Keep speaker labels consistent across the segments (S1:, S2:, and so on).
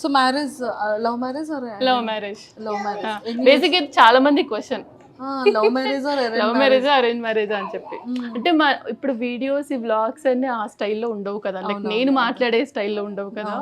S1: So marriage love marriage or
S2: love marriage
S1: love marriage
S2: basic చాలా మంది question
S1: love marriage or
S2: love marriage arrange marriage అని చెప్పి. అంటే మా ఇప్పుడు వీడియోస్ ఈ వ్లాగ్స్ అన్ని ఆ స్టైల్లో ఉండవు కదా. లైక్ నేను మాట్లాడే స్టైల్లో ఉండవు కదా.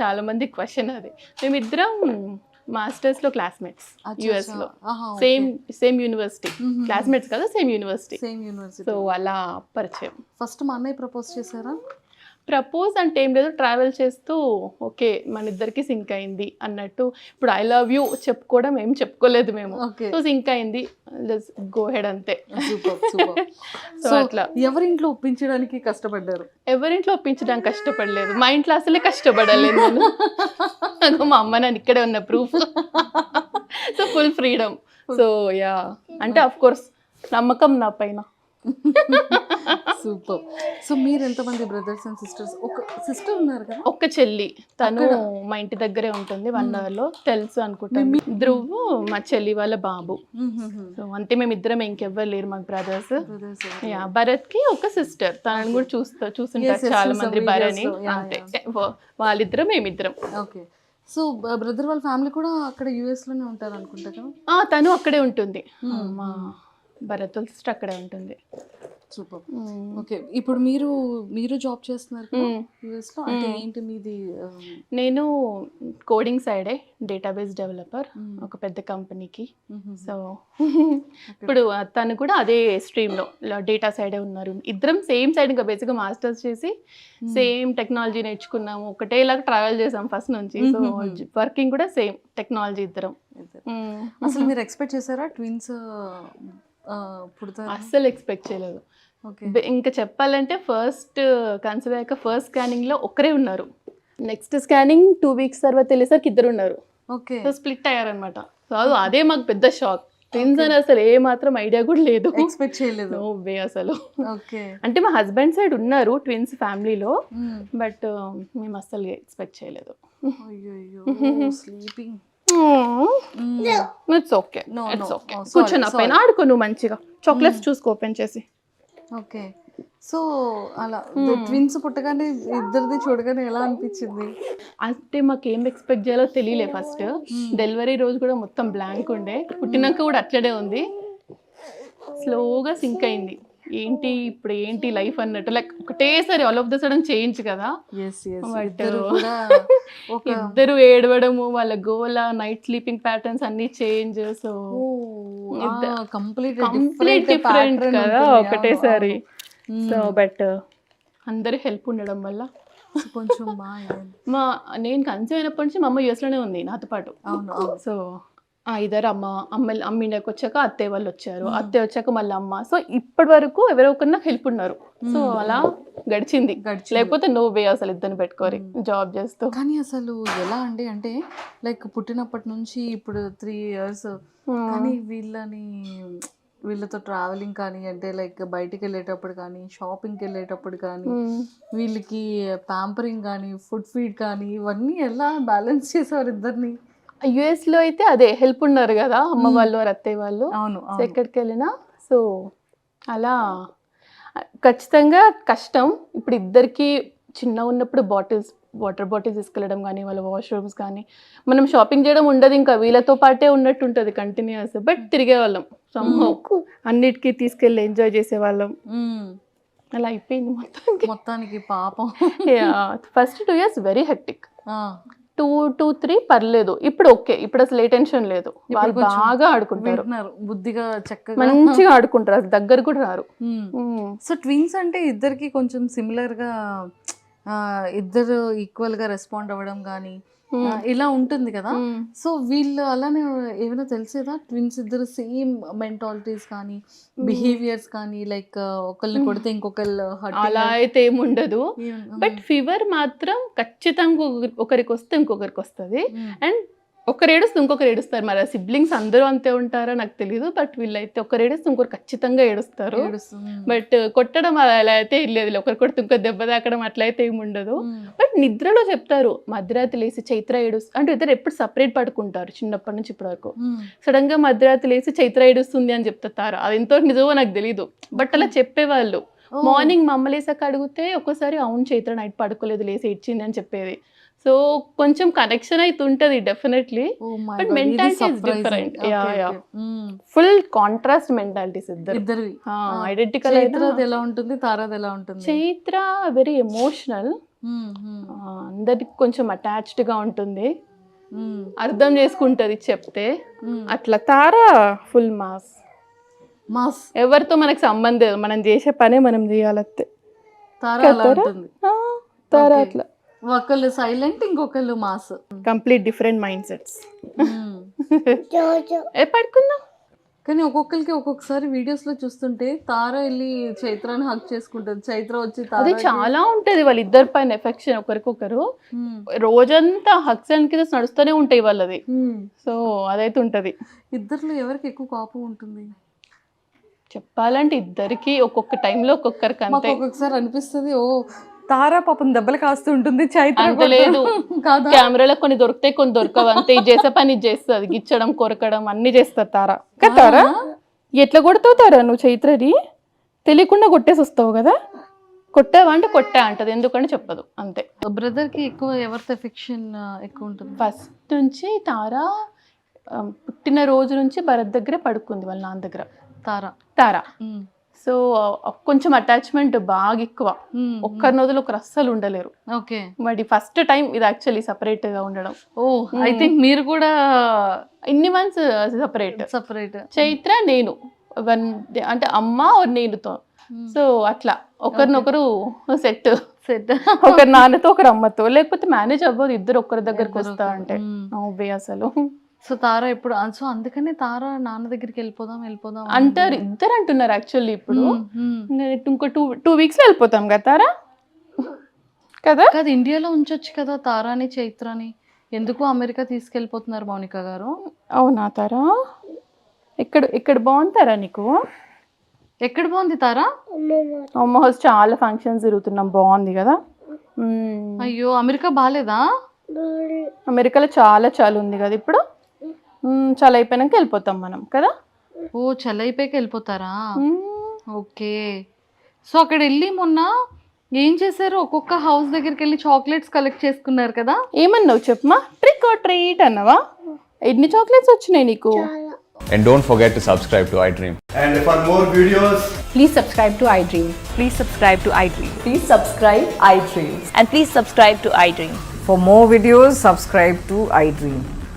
S2: చాలా మంది క్వశ్చన్ అది. మేమిద్దరం మాస్టర్స్లో క్లాస్మేట్స్ యుఎస్లో. సేమ్ సేమ్ యూనివర్సిటీ క్లాస్మేట్స్ కదా same university
S1: same university
S2: so అలా పరిచయం.
S1: ఫస్ట్ మా అన్నయ్య ప్రపోజ్ చేశారా?
S2: ప్రపోజ్ అంటే ఏం లేదు ట్రావెల్ చేస్తూ ఓకే మన ఇద్దరికి సింక్ అయింది అన్నట్టు. ఇప్పుడు ఐ లవ్ యూ చెప్పుకోవడం ఏం చెప్పుకోలేదు మేము. సో సింక్ అయింది. గో హెడ్ అంతే. సో అట్లా.
S1: ఎవరింట్లో ఒప్పించడానికి కష్టపడ్డారు?
S2: ఎవరింట్లో ఒప్పించడానికి కష్టపడలేదు. మా ఇంట్లో అసలే కష్టపడలేదు నేను. అగో మా అమ్మ నన్ను ఇక్కడే ఉన్న proof so full freedom so yeah అంటే అఫ్ కోర్స్ నమ్మకం నా పైన.
S1: సూపర్. సో మీరు ఎంతమంది బ్రదర్స్ అండ్ సిస్టర్స్? ఒక సిస్టర్ ఉన్నారు కదా?
S2: ఒక్క చెల్లి. తను మా ఇంటి దగ్గరే ఉంటుంది వన్లో తెలుసు అనుకుంటాను ధ్రువ్ మా చెల్లి వాళ్ళ బాబు. సో అంతే మేము ఇద్దరం ఇంకెవ్వరు లేరు మాకు బ్రదర్స్. భరత్కి ఒక సిస్టర్. తనని కూడా చూస్తా చూస్తుంటారు చాలా మంది భరణి. అంతే. వాళ్ళిద్దరం మేమిద్దరం.
S1: ఓకే. సో బ్రదర్ వాళ్ళ ఫ్యామిలీ కూడా అక్కడ యుఎస్లోనే ఉంటారు అనుకుంటా కదా?
S2: ఆ, తను అక్కడే ఉంటుంది. మా భరత్ సిస్టర్ అక్కడే ఉంటుంది.
S1: సూపర్. ఓకే. ఇప్పుడు మీరు మీరు జాబ్ చేస్తున్నారు అంటే ఏంటి మీది
S2: నేను కోడింగ్ సైడే డేటాబేస్ డెవలపర్ ఒక పెద్ద కంపెనీకి. సో ఇప్పుడు తను కూడా అదే స్ట్రీమ్లో డేటా సైడే ఉన్నారు. ఇద్దరం సేమ్ సైడ్ ఇంకా బేసిక్గా మాస్టర్స్ చేసి సేమ్ టెక్నాలజీ నేర్చుకున్నాము. ఒకటేలాగా ట్రావెల్ చేసాం ఫస్ట్ నుంచి. సో వర్కింగ్ కూడా సేమ్ టెక్నాలజీ ఇద్దరం.
S1: అసలు మీరు ఎక్స్పెక్ట్ చేశారా ట్విన్స్ పుడతారు?
S2: అస్సలు ఎక్స్పెక్ట్ చేయలేదు. ఇంకా చెప్పాలంటే ఫస్ట్ కన్సిడర్ అయ్యాక ఫస్ట్ స్కానింగ్లో ఒక్కరే ఉన్నారు. నెక్స్ట్ స్కానింగ్ టూ వీక్స్ తర్వాత తెలిసరికి ఇద్దరు ఉన్నారు.
S1: ఓకే.
S2: సో స్ప్లిట్ అయ్యారనమాట సో అది అదే మాకు పెద్ద షాక్ ట్విన్స్ అని అసలు ఏ మాత్రం ఐడియా కూడా లేదు.
S1: ఎక్స్పెక్ట్ చేయలేదు.
S2: నో వే అసలు.
S1: ఓకే.
S2: అంటే మా హస్బెండ్ సైడ్ ఉన్నారు ట్విన్స్ ఫ్యామిలీలో బట్ మేము. అస్సలు ఎక్స్పెక్ట్ చేయలేదు.
S1: అయ్యో sleeping
S2: it's okay it's. Okay
S1: Oh, sorry,
S2: కూర్చొని పైన ఆడుకో నువ్వు మంచిగా. చాక్లెట్స్ చూసుకో ఓపెన్ చేసి.
S1: ఓకే సో అలా ట్విన్స్ పుట్టగానే ఇద్దరిది చూడగానే ఎలా అనిపించింది?
S2: అంటే మాకు ఏం ఎక్స్పెక్ట్ చేయాలో తెలియలే ఫస్ట్ డెలివరీ రోజు కూడా మొత్తం బ్లాంక్ ఉండే. పుట్టినాక కూడా అట్లనే ఉంది. స్లోగా సింక్ అయింది. ఏంటి ఇప్పుడు ఏంటి లైఫ్ అన్నట్టు లైక్ ఒకటేసారి all of the sudden change కదా.
S1: ఇద్దరు
S2: ఏడవడము వాళ్ళ గోల నైట్ స్లీపింగ్ ప్యాటర్న్స్ అన్ని change so
S1: complete
S2: complete different కదా ఒకటేసారి. సో బట్ అందరి హెల్ప్ ఉండడం వల్ల.
S1: కొంచెం.
S2: మా నేను కన్సీవ్ అయినప్పటి నుంచి మా అమ్మ US లోనే ఉంది నాతో పాటు. సో ఇద్దరు అమ్మ అమ్మ అమ్మ ఇండియాకి వచ్చాక అత్తయ్య వాళ్ళు వచ్చారు. అత్తయ్య వచ్చాక మళ్ళీ అమ్మ. సో ఇప్పటి వరకు ఎవరో ఒకరు నాకు హెల్ప్ ఉన్నారు. సో అలా గడిచింది. లేకపోతే నో వే అసలు ఇద్దరిని పెట్టుకోరి జాబ్ చేస్తూ.
S1: కానీ అసలు ఎలా అండి అంటే లైక్ పుట్టినప్పటి నుంచి ఇప్పుడు త్రీ ఇయర్స్ కానీ వీళ్ళని వీళ్ళతో ట్రావెలింగ్ కానీ అంటే లైక్ బయటికి వెళ్ళేటప్పుడు కానీ షాపింగ్కి వెళ్ళేటప్పుడు కానీ వీళ్ళకి ప్యాంపరింగ్ కానీ ఫుడ్ ఫీడ్ కానీ ఇవన్నీ ఎలా బ్యాలెన్స్ చేసేవారు ఇద్దరిని?
S2: లో అయితే అదే హెల్ప్ ఉన్నారు కదా అమ్మ వాళ్ళు వారు అత్తయ్య వాళ్ళు.
S1: అవును
S2: సో ఎక్కడికి వెళ్ళినా సో అలా ఖచ్చితంగా కష్టం. ఇప్పుడు ఇద్దరికి చిన్న ఉన్నప్పుడు బాటిల్స్ వాటర్ బాటిల్స్ తీసుకెళ్ళడం కానీ వాళ్ళ వాష్రూమ్స్ కానీ మనం షాపింగ్ చేయడం ఉండదు ఇంకా వీళ్ళతో పాటే ఉన్నట్టు ఉంటుంది కంటిన్యూస్ బట్ తిరిగే వాళ్ళం. అన్నిటికీ తీసుకెళ్ళి ఎంజాయ్ చేసేవాళ్ళం. అలా అయిపోయింది మొత్తం
S1: మొత్తానికి పాపం.
S2: First two years very hectic two two three పర్లేదు. ఇప్పుడు ఓకే. ఇప్పుడు అసలు ఏ టెన్షన్ లేదు. వాళ్ళు బాగా ఆడుకుంటారు.
S1: బుద్ధిగా చక్కగా.
S2: మంచిగా ఆడుకుంటారు. అసలు దగ్గర కూడా రారు.
S1: సో ట్విన్స్ అంటే ఇద్దరికి కొంచెం సిమిలర్గా ఇద్దరు ఈక్వల్గా రెస్పాండ్ అవ్వడం కానీ ఇలా ఉంటుంది కదా.
S2: మ్మ్.
S1: సో వీళ్ళు అలానే ఏమైనా తెలిసేదా? ట్విన్స్ ఇద్దరు సేమ్ మెంటాలిటీస్ కానీ బిహేవియర్స్ కానీ లైక్ ఒకరిని కొడితే ఇంకొకళ్ళు
S2: అలా అయితే ఏముండదు. బట్ ఫీవర్ మాత్రం ఖచ్చితంగా ఒకరి- ఒకరికి వస్తే ఇంకొకరికి వస్తుంది. అండ్ ఒకరు ఏడుస్తే ఇంకొకరు ఏడుస్తారు. మరి సిబ్లింగ్స్ అందరూ అంతే ఉంటారో? నాకు తెలియదు బట్ వీళ్ళైతే ఒకరు ఏడుస్తే ఇంకొకరు ఖచ్చితంగా ఏడుస్తారు. బట్ కొట్టడం అలా అయితే లేదు. ఒకరు కొడితే ఇంకో దెబ్బ తాకడం అట్లా అయితే ఏమి ఉండదు. బట్ నిద్రలో చెప్తారు. మధ్యరాత్రి లేసి చైత్ర ఏడుస్తు అంటే ఇద్దరు ఎప్పుడు సపరేట్ పడుకుంటారు చిన్నప్పటి నుంచి ఇప్పటి వరకు. సడన్గా మధ్యరాత్రి లేసి చైత్ర ఏడుస్తుంది అని చెప్తారు. అది ఎంతో నిజమో నాకు తెలియదు బట్ అలా చెప్పేవాళ్ళు. మార్నింగ్ మా అమ్మ లేసాక అడిగితే ఒక్కోసారి అవును చైత్ర నైట్ పడుకోలేదు లేసి ఇచ్చింది అని చెప్పేది. సో కొంచెం కనెక్షన్ అయితే ఉంటుంది definitely
S1: oh my
S2: But
S1: god
S2: mentality is different. Yeah, yeah. Full contrast mentalities ఇద్దరు. ఐడెంటికల్
S1: చైత్రది ఎలా ఉంటుంది తారాది ఎలా ఉంటుంది?
S2: Chaitra very emotional
S1: hmm, hmm,
S2: అందరికి కొంచెం attached గా ఉంటుంది.
S1: మ్మ్,
S2: అర్థం చేసుకుంటది చెప్తే. అట్లా తార ఫుల్ మాస్
S1: మాస్
S2: ఎవరితో మనకు సంబంధం మనం చేసే పనే మనం చేయాలంతే
S1: తారా
S2: తార. అట్లా.
S1: ఒకళ్ళు సైలెంట్ ఇంకొకళ్ళు mass
S2: complete different mindsets. ఏ పడుకున్నా
S1: కానీ ఒక్కొక్కరికి ఒక్కొక్కసారి వీడియోస్లో చూస్తుంటే తార వెళ్ళి చైత్రాన్ని హక్ చేసుకుంటది. చైత్ర వచ్చి
S2: అది చాలా ఉంటది వాళ్ళిద్దరి పైన ఎఫెక్షన్ ఒకరికొకరు.
S1: మ్మ్,
S2: రోజంతా హక్స్ అండ్ కింద నడుస్తూనే ఉంటాయి వాళ్ళది. సో అదైతే ఉంటది.
S1: ఇద్దరిలో ఎవరికి ఎక్కువ కోపం ఉంటుంది?
S2: చెప్పాలంటే ఇద్దరికి ఒక్కొక్క టైంలో ఒక్కొక్కరికి అంతే
S1: ఒక్కొక్కసారి అనిపిస్తుంది ఓ తారా పాపం దెబ్బలు కాస్తూ ఉంటుంది చైత్ర
S2: అంత
S1: కూడా-
S2: లేదు.
S1: కాదా?
S2: కెమెరాలో కొన్ని దొరుకుతాయి కొన్ని దొరకవు. అంతే ఇది చేసే పని ఇది చేస్తుంది. గిచ్చడం కొరకడం అన్ని చేస్తారు తారా. తారా? ఎట్లా కొడతావు తారా నువ్వు చైత్రది తెలియకుండా కొట్టేసి వస్తావు కదా? కొట్టావా అంటే కొట్టా అంటది. ఎందుకంటే చెప్పదు. అంతే.
S1: బ్రదర్కి ఎక్కువ ఎవరితో ఎఫెక్షన్ ఎక్కువ ఉంటుంది?
S2: ఫస్ట్ నుంచి తారా పుట్టిన రోజు నుంచి భరత్ దగ్గరే పడుకుంది వాళ్ళ నాన్న దగ్గర.
S1: తారా.
S2: తారా. సో కొంచెం అటాచ్మెంట్ బాగా ఎక్కువ. ఒక్కరి నదులు ఒకరు అస్సలు ఉండలేరు.
S1: ఓకే.
S2: మరి ఫస్ట్ టైం ఇది యాక్చువల్లీ గా ఉండడం.
S1: ఓ ఐ థింక్ మీరు కూడా
S2: ఇన్ని మంత్స్ సపరేట్
S1: సపరేట్
S2: చైత్ర నేను. వన్ అంటే అమ్మ నేనుతో. సో అట్లా. ఒకరినొకరు సెట్
S1: సెట్
S2: ఒకరి నాన్నతో ఒకరు అమ్మతో లేకపోతే మేనేజ్ అవ్వదు. ఇద్దరు ఒకరి దగ్గరకు వస్తా అంటే. అసలు.
S1: సో తారా ఎప్పుడు సో అందుకనే తారా నాన్న దగ్గరికి వెళ్ళిపోదాం వెళ్ళిపోదాం
S2: అంటారు ఇద్దరు అంటున్నారు యాక్చువల్లీ ఇప్పుడు. ఇంకో టూ టూ వీక్స్ వెళ్ళిపోతాం కదా తారా? కదా?
S1: కాదు ఇండియాలో ఉంచొచ్చు కదా తారాని చైత్రాని. ఎందుకు అమెరికా తీసుకెళ్ళిపోతున్నారు మౌనిక గారు?
S2: అవునా తారా? ఇక్కడ ఇక్కడ బాగుంటారా నీకు?
S1: ఎక్కడ బాగుంది తారా?
S2: అమ్మ హౌస్ చాలా ఫంక్షన్స్ జరుగుతున్నాం బాగుంది కదా.
S1: అయ్యో అమెరికా బాగాలేదా
S2: అమెరికాలో చాలా చాలా ఉంది కదా ఇప్పుడు? చాలా అయిపోయినాక వెళ్ళిపోతాం మనం కదా
S1: ఓ చల్లైపోయాక వెళ్ళిపోతారా
S2: మ్మ్.
S1: ఓకే సో అక్కడ వెళ్ళి మొన్న ఏం చేశారు ఒక్కొక్క హౌస్ దగ్గరికి వెళ్ళి చాక్లెట్స్ కలెక్ట్ చేసుకున్నారు కదా
S2: ఏమన్నావు చెప్పమా ట్రిక్ ఆర్ ట్రీట్ అన్నావా ఎన్ని చాక్లెట్స్ వచ్చినాయి నీకు
S3: And don't forget to subscribe to iDream.
S4: And for more videos,
S5: Please subscribe to iDream.
S6: Please subscribe to iDream.
S5: Please subscribe iDream.
S6: And please subscribe to iDream.
S7: For more videos, subscribe to iDream.